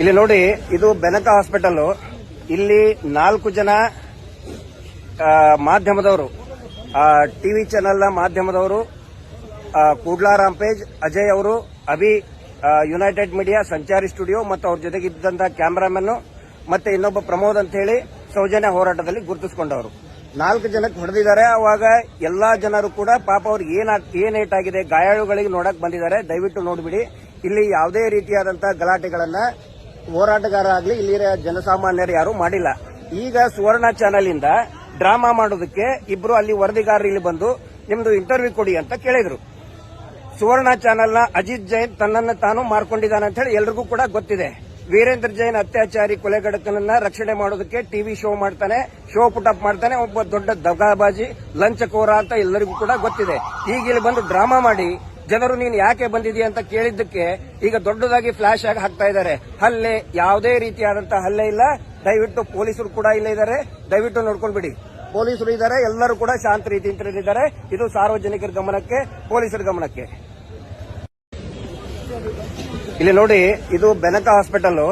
ಇಲ್ಲಿ ನೋಡಿ, ಇದು ಬೆನಕ ಹಾಸ್ಪಿಟಲ್ ಇಲ್ಲಿ ನಾಲ್ಕು ಜನ ಮಾಧ್ಯಮದವರು ಟಿವಿ ಚಾನೆಲ್ನ ಮಾಧ್ಯಮದವರು ಕೂಡ್ಲಾ ರಾಂಪೇಜ್, ಅಜಯ್ ಅವರು, Abhi united media Sanchari studio ಮತ್ತು ಅವ್ರ ಜೊತೆಗಿದ್ದಂತಹ ಕ್ಯಾಮರಾಮನ್ ಮತ್ತೆ ಇನ್ನೊಬ್ಬ ಪ್ರಮೋದ್ ಅಂತ ಹೇಳಿ ಸೌಜನ್ಯ ಹೋರಾಟದಲ್ಲಿ ಗುರುತಿಸಿಕೊಂಡವರು. ನಾಲ್ಕು ಜನಕ್ಕೆ ಹೊಡೆದಿದ್ದಾರೆ. ಅವಾಗ ಎಲ್ಲಾ ಜನರು ಕೂಡ ಪಾಪ ಅವ್ರಿಗೆ ಏನ್ ಏನ್ ಏಟಾಗಿದೆ, ಗಾಯಾಳುಗಳಿಗೆ ನೋಡಕ್ ಬಂದಿದ್ದಾರೆ. ದಯವಿಟ್ಟು ನೋಡ್ಬಿಡಿ. ಇಲ್ಲಿ ಯಾವುದೇ ರೀತಿಯಾದಂತಹ ಗಲಾಟೆಗಳನ್ನ ಹೋರಾಟಗಾರ ಆಗ್ಲಿ ಇಲ್ಲಿನ ಜನಸಾಮಾನ್ಯರು ಯಾರು ಮಾಡಿಲ್ಲ. ಈಗ ಸುವರ್ಣ ಚಾನೆಲ್ ಇಂದ ಡ್ರಾಮಾ ಮಾಡೋದಕ್ಕೆ ಇಬ್ರು ಅಲ್ಲಿ ವರದಿಗಾರರು ಇಲ್ಲಿ ಬಂದು ನಿಮ್ದು ಇಂಟರ್ವ್ಯೂ ಕೊಡಿ ಅಂತ ಕೇಳಿದ್ರು. ಸುವರ್ಣ ಚಾನೆಲ್ನ ಅಜಿತ್ ಜೈನ್ ತನ್ನನ್ನು ತಾನು ಮಾರ್ಕೊಂಡಿದ್ದಾನೆ ಅಂತ ಹೇಳಿ ಎಲ್ರಿಗೂ ಕೂಡ ಗೊತ್ತಿದೆ. ವೀರೇಂದ್ರ ಜೈನ್ ಅತ್ಯಾಚಾರಿ ಕೊಲೆಗಡಕನನ್ನ ರಕ್ಷಣೆ ಮಾಡೋದಕ್ಕೆ ಟಿವಿ ಶೋ ಮಾಡ್ತಾನೆ, ಶೋ ಪುಟ್ ಮಾಡ್ತಾನೆ, ಒಬ್ಬ ದೊಡ್ಡ ದಗಾಬಾಜಿ, ಲಂಚಕೋರ ಅಂತ ಎಲ್ಲರಿಗೂ ಕೂಡ ಗೊತ್ತಿದೆ. ಈಗ ಇಲ್ಲಿ ಬಂದು ಡ್ರಾಮಾ ಮಾಡಿ ಜನರು ನೀನು ಯಾಕೆ ಬಂದಿದ್ದೀಯ ಅಂತ ಕೇಳಿದ್ದಕ್ಕೆ ಈಗ ದೊಡ್ಡದಾಗಿ ಫ್ಲಾಶ್ ಆಗಿ ಹಾಕ್ತಾ ಇದ್ದಾರೆ. ಹಲ್ಲೆ ಯಾವುದೇ ರೀತಿಯಾದಂತ ಹಲ್ಲೆ ಇಲ್ಲ. ದಯವಿಟ್ಟು ಪೊಲೀಸರು ಕೂಡ ಇಲ್ಲೇ ಇದ್ದಾರೆ. ದಯವಿಟ್ಟು ನೋಡ್ಕೊಂಡ್ಬಿಡಿ. ಪೊಲೀಸರು ಇದ್ದಾರೆ. ಎಲ್ಲರೂ ಕೂಡ ಶಾಂತ ರೀತಿ ಇದ್ದಾರೆ. ಇದು ಸಾರ್ವಜನಿಕರ ಗಮನಕ್ಕೆ, ಪೊಲೀಸರ ಗಮನಕ್ಕೆ. ಇಲ್ಲಿ ನೋಡಿ, ಇದು ಬೆನಕ ಹಾಸ್ಪಿಟಲ್.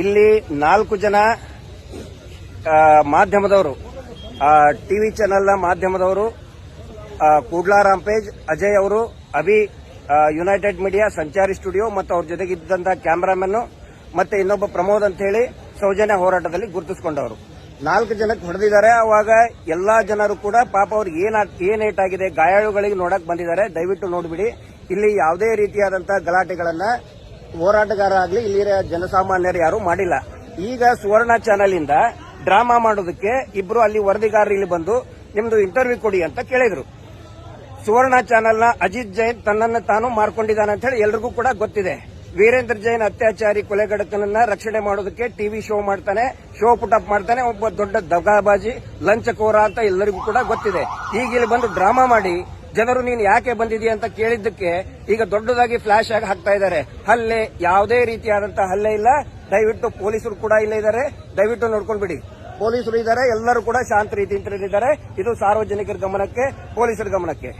ಇಲ್ಲಿ ನಾಲ್ಕು ಜನ ಮಾಧ್ಯಮದವರು ಟಿವಿ ಚಾನೆಲ್ನ ಮಾಧ್ಯಮದವರು ಕೂಡ್ಲಾ ರಾಂಪೇಜ್ ಅಜಯ್ ಅವರು Abhi united media Sanchari studio ಮತ್ತು ಅವ್ರ ಜೊತೆಗಿದ್ದಂತಹ ಕ್ಯಾಮರಾಮನ್ ಮತ್ತೆ ಇನ್ನೊಬ್ಬ ಪ್ರಮೋದ್ ಅಂತ ಹೇಳಿ ಸೌಜನ್ಯ ಹೋರಾಟದಲ್ಲಿ ಗುರುತಿಸಿಕೊಂಡವರು. ನಾಲ್ಕು ಜನಕ್ಕೆ ಹೊಡೆದಿದ್ದಾರೆ. ಅವಾಗ ಎಲ್ಲಾ ಜನರು ಕೂಡ ಪಾಪ ಅವ್ರಿಗೆ ಏನ್ ಏನ್ ಆಗಿದೆ ಗಾಯಾಳುಗಳಿಗೆ ನೋಡಕ್ ಬಂದಿದ್ದಾರೆ. ದಯವಿಟ್ಟು ನೋಡ್ಬಿಡಿ. ಇಲ್ಲಿ ಯಾವುದೇ ರೀತಿಯಾದಂತಹ ಗಲಾಟೆಗಳನ್ನ ಹೋರಾಟಗಾರ ಆಗ್ಲಿ ಇಲ್ಲಿ ಜನಸಾಮಾನ್ಯರು ಯಾರು ಮಾಡಿಲ್ಲ. ಈಗ ಸುವರ್ಣ ಚಾನೆಲ್ ಇಂದ ಡ್ರಾಮಾ ಮಾಡೋದಕ್ಕೆ ಇಬ್ರು ಅಲ್ಲಿ ವರದಿಗಾರರು ಇಲ್ಲಿ ಬಂದು ನಿಮ್ದು ಇಂಟರ್ವ್ಯೂ ಕೊಡಿ ಅಂತ ಕೇಳಿದ್ರು. ಸುವರ್ಣ ಚಾನೆಲ್ನ ಅಜಿತ್ ಜೈನ್ ತನ್ನನ್ನು ತಾನು ಮಾರ್ಕೊಂಡಿದ್ದಾನೆ ಅಂತ ಹೇಳಿ ಎಲ್ರಿಗೂ ಕೂಡ ಗೊತ್ತಿದೆ. ವೀರೇಂದ್ರ ಜೈನ್ ಅತ್ಯಾಚಾರಿ ಕೊಲೆಗಡತನನ್ನ ರಕ್ಷಣೆ ಮಾಡೋದಕ್ಕೆ ಟಿವಿ ಶೋ ಮಾಡ್ತಾನೆ, ಶೋ ಪುಟ್ ಅಪ್ ಮಾಡ್ತಾನೆ, ಒಬ್ಬ ದೊಡ್ಡ ದಗಾಬಾಜಿ, ಲಂಚಕೋರ ಅಂತ ಎಲ್ಲರಿಗೂ ಕೂಡ ಗೊತ್ತಿದೆ. ಈಗ ಇಲ್ಲಿ ಬಂದು ಡ್ರಾಮಾ ಮಾಡಿ, ಜನರು ನೀನು ಯಾಕೆ ಬಂದಿದೀಯ ಅಂತ ಕೇಳಿದ್ದಕ್ಕೆ ಈಗ ದೊಡ್ಡದಾಗಿ ಫ್ಲಾಶ್ ಆಗಿ ಹಾಕ್ತಾ ಇದ್ದಾರೆ. ಹಲ್ಲೆ ಯಾವುದೇ ರೀತಿಯಾದಂತ ಹಲ್ಲೆ ಇಲ್ಲ. ದಯವಿಟ್ಟು ಪೊಲೀಸರು ಕೂಡ ಇಲ್ಲೇ ಇದ್ದಾರೆ. ದಯವಿಟ್ಟು ನೋಡ್ಕೊಂಡ್ಬಿಡಿ. ಪೊಲೀಸರು ಇದ್ದಾರೆ. ಎಲ್ಲರೂ ಕೂಡ ಶಾಂತ ರೀತಿಯಿಂದ ಇದ್ದಾರೆ. ಇದು ಸಾರ್ವಜನಿಕರ ಗಮನಕ್ಕೆ, ಪೊಲೀಸರ ಗಮನಕ್ಕೆ.